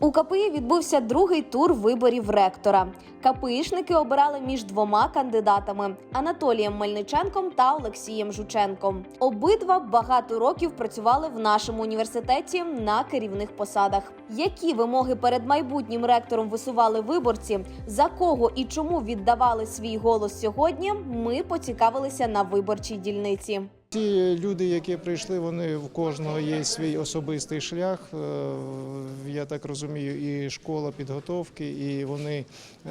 У КПІ відбувся другий тур виборів ректора. КПІшники обирали між двома кандидатами Анатолієм Мельниченком та Олексієм Жученком. Обидва багато років працювали в нашому університеті на керівних посадах. Які вимоги перед майбутнім ректором висували виборці? За кого і чому віддавали свій голос сьогодні? Ми поцікавилися на виборчій дільниці. Ті люди, які прийшли, вони в кожного є свій особистий шлях. Е, Я так розумію, і школа підготовки, і вони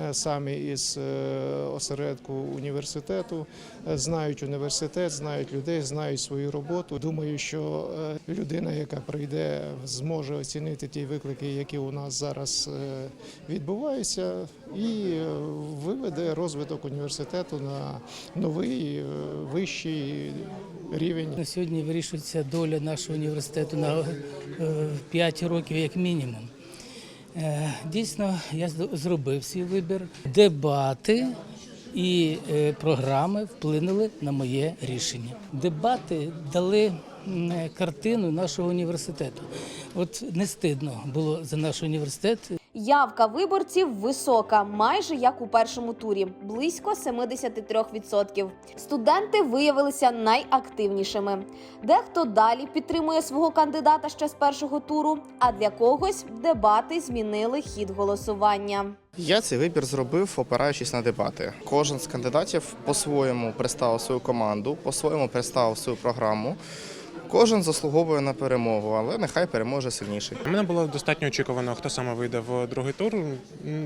е, самі із е, осередку університету знають університет, знають людей, знають свою роботу. Думаю, що людина, яка прийде, зможе оцінити ті виклики, які у нас зараз відбуваються, і виведе розвиток університету на новий вищий рівень. На сьогодні вирішується доля нашого університету на 5 років як мінімум. Е, Дійсно, я зробив свій вибір. Дебати і е, програми вплинули на моє рішення. Дебати дали е, картину нашого університету. От не стидно було за наш університет. Явка виборців висока, майже як у першому турі, близько 73%. Студенти виявилися найактивнішими. Дехто далі підтримує свого кандидата ще з першого туру, а для когось дебати змінили хід голосування. Я цей вибір зробив, опираючись на дебати. Кожен з кандидатів по-своєму представив свою команду, по-своєму представив свою програму. Кожен заслуговує на перемогу, але нехай переможе сильніший. У мене було достатньо очікувано, хто саме вийде в другий тур.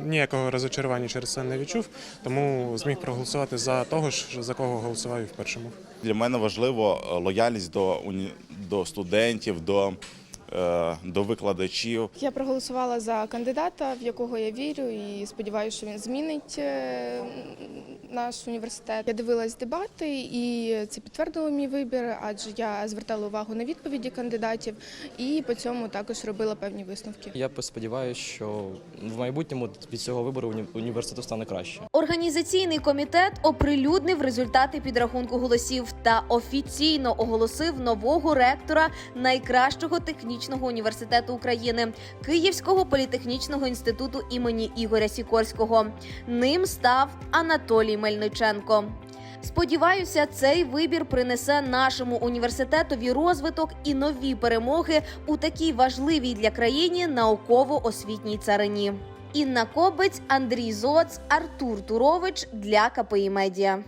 Ніякого розочарування через це не відчув, тому зміг проголосувати за того ж, за кого голосував і в першому. Для мене важливо е, лояльність до, уні- до студентів, до, е, до викладачів. Я проголосувала за кандидата, в якого я вірю, і сподіваюся, що він змінить е, наш університет. Я дивилась дебати, і це підтвердило мій вибір, адже я звертала увагу на відповіді кандидатів і по цьому також робила певні висновки. Я сподіваюся, що в майбутньому від цього вибору уні- університету стане краще. Організаційний комітет оприлюднив результати підрахунку голосів та офіційно оголосив нового ректора найкращого технічного університету України Київського політехнічного інституту імені Ігоря Сікорського. Ним став Анатолій Мельниченко. Сподіваюся, цей вибір принесе нашому університетові розвиток і нові перемоги у такій важливій для країни науково-освітній царині. Інна Кобець, Андрій Зоц, Артур Турович для КПІ Медіа.